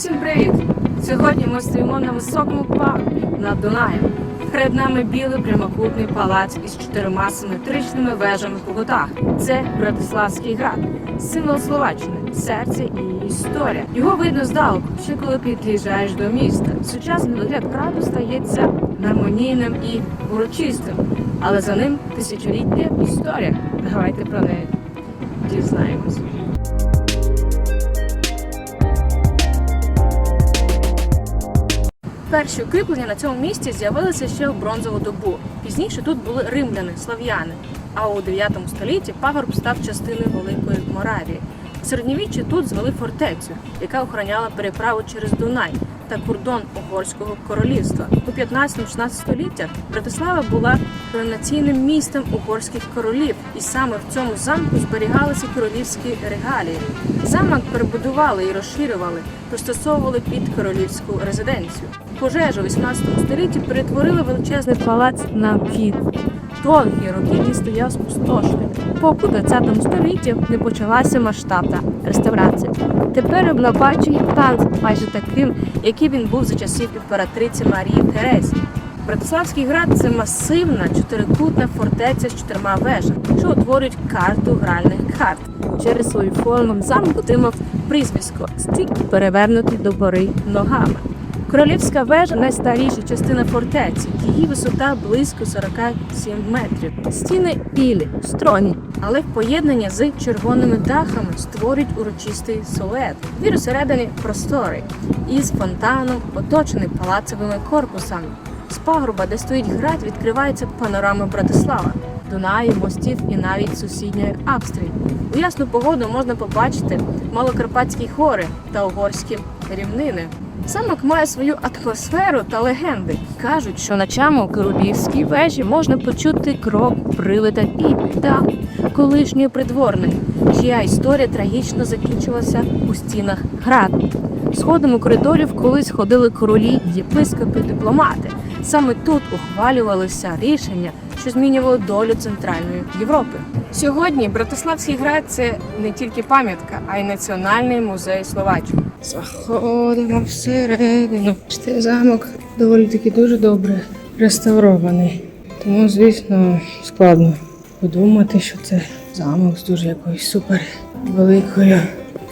Всім привіт! Сьогодні ми стоїмо на високому пагорбі над Дунаєм. Перед нами білий прямокутний палац із чотирма симетричними вежами по кутах. Це Братиславський град, символ Словаччини, серце і історія. Його видно здалеку, ще коли під'їжджаєш до міста. Сучасний вигляд граду стається гармонійним і урочистим, але за ним тисячолітня історія. Давайте про неї дізнаємось. Перші укріплення на цьому місці з'явилися ще в бронзову добу. Пізніше тут були римляни, слав'яни. А у 9 столітті пагорб став частиною Великої Моравії. В середньовіччі тут звели фортецю, яка охороняла переправу через Дунай та кордон Угорського королівства. У 15-16 століттях Братислава була коронаційним містом угорських королів, і саме в цьому замку зберігалися королівські регалії. Замок перебудували і розширювали, пристосовували під королівську резиденцію. Пожежа у 18 столітті перетворила величезний палац на від. Довгі роки він стояв спустошений, поки у 20 столітті не почалася масштабна реставрація. Тепер вона танц майже таким, який він був за часів імператриці Марії Терезі. Братиславський град це масивна чотирикутна фортеця з чотирма вежами, що утворюють карту гральних карт. Через свою форму замок отримав прізвисько стік перевернутий до гори ногами. Королівська вежа найстаріша частина фортеці. Її висота близько 47 метрів. Стіни білі, стройні, але в поєднанні з червоними дахами створюють урочистий силует. Двір усередині просторий, із фонтаном, оточений палацевими корпусами. З пагорба, де стоїть град, відкривається панорама Братислава, Дунаю, мостів і навіть сусідньої Австрії. У ясну погоду можна побачити малокарпатські гори та угорські рівнини. Замок має свою атмосферу та легенди. Кажуть, що ночами у королівській вежі можна почути крок привида і та колишньої придворної, чия історія трагічно закінчилася у стінах граду. Сходами коридорів колись ходили королі, єпископи, дипломати. Саме тут ухвалювалися рішення, що змінювали долю Центральної Європи. Сьогодні Братиславський град це не тільки пам'ятка, а й національний музей Словаччини. Заходимо всередину. Цей замок доволі таки дуже добре реставрований. Тому, звісно, складно подумати, що це замок з дуже якоюсь супер великою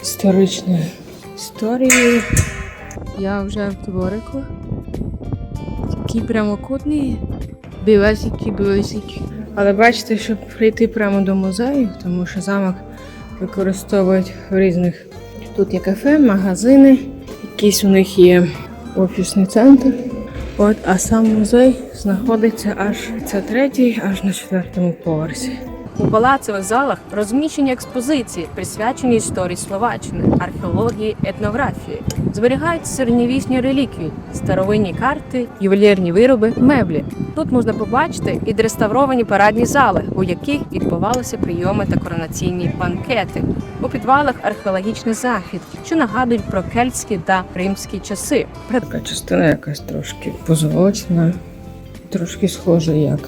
історичною історією. Я вже в дворику. Такий прямокутний, білесики, білесики. Але бачите, щоб прийти прямо до музею, тому що замок використовують в різних. Тут є кафе, магазини, якийсь у них є офісний центр. От, а сам музей знаходиться аж це третій, аж на четвертому поверсі. У палацевих залах розміщені експозиції, присвячені історії Словаччини, археології, етнографії. Зберігають середньовічні реліквії, старовинні карти, ювелірні вироби, меблі. Тут можна побачити і реставровані парадні зали, у яких відбувалися прийоми та коронаційні банкети. У підвалах археологічний захід, що нагадують про кельтські та римські часи. Така частина якась трошки позолочена, трошки схожа як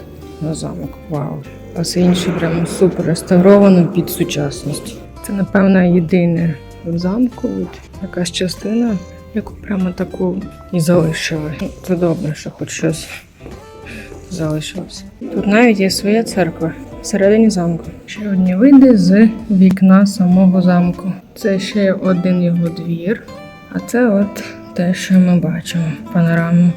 на замок. Вау! А все інше прямо супер реставровано під сучасність. Це, напевно, єдине в замку, якась частина, яку прямо таку і залишили. Це добре, що хоч щось залишилося. Тут навіть є своя церква всередині замку. Ще одні види з вікна самого замку. Це ще один його двір. А це от те, що ми бачимо. Панораму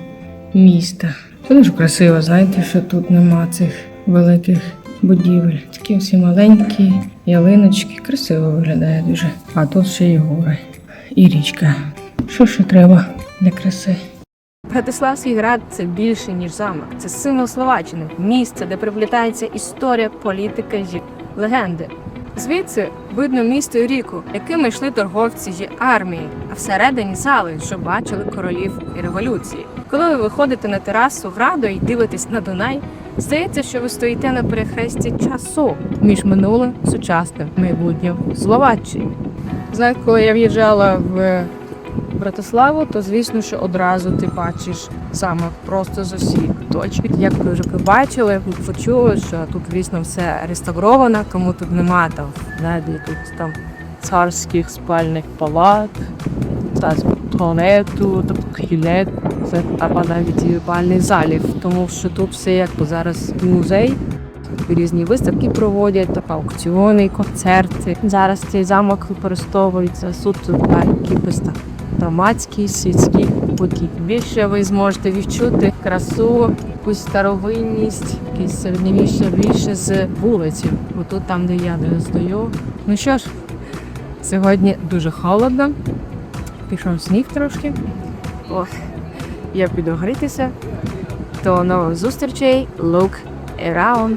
міста. Це дуже красиво, знаєте, що тут нема цих великих будівель. Такі всі маленькі ялиночки. Красиво виглядає дуже. А тут ще й гори. І річка. Що ще треба для краси? Братиславський град це більше ніж замок. Це символ Словаччини, місце, де приплітається історія, політика й легенди. Звідси видно місто і ріку, якими йшли торговці й армії, а всередині зали, що бачили королів і революції. Коли ви виходите на терасу граду і дивитесь на Дунай, здається, що ви стоїте на перехресті часу між минулим, сучасним, майбутнім Словаччині. Знаєте, коли я в'їжджала в Братиславу, то звісно, що одразу ти бачиш саме просто з усіх точок. Як ви вже побачили, почули, що тут звісно все реставровано, кому тут нема там знаєте, тут там царських спальних палат. Та туалету, кюлет, це або навіть бальний залів, тому що тут все якби зараз музей. Різні виставки проводять, тобто аукціони, концерти. Зараз цей замок використовується суто як якийсь там громадський, світський подій. Більше ви зможете відчути красу, якусь старовинність, якісь середньовіччя більше з вулиці. Бо тут там, де я де стою. Ну що ж, сьогодні дуже холодно. Пішов сніг трошки. О, я піду грітися. До нових зустрічей. Look around.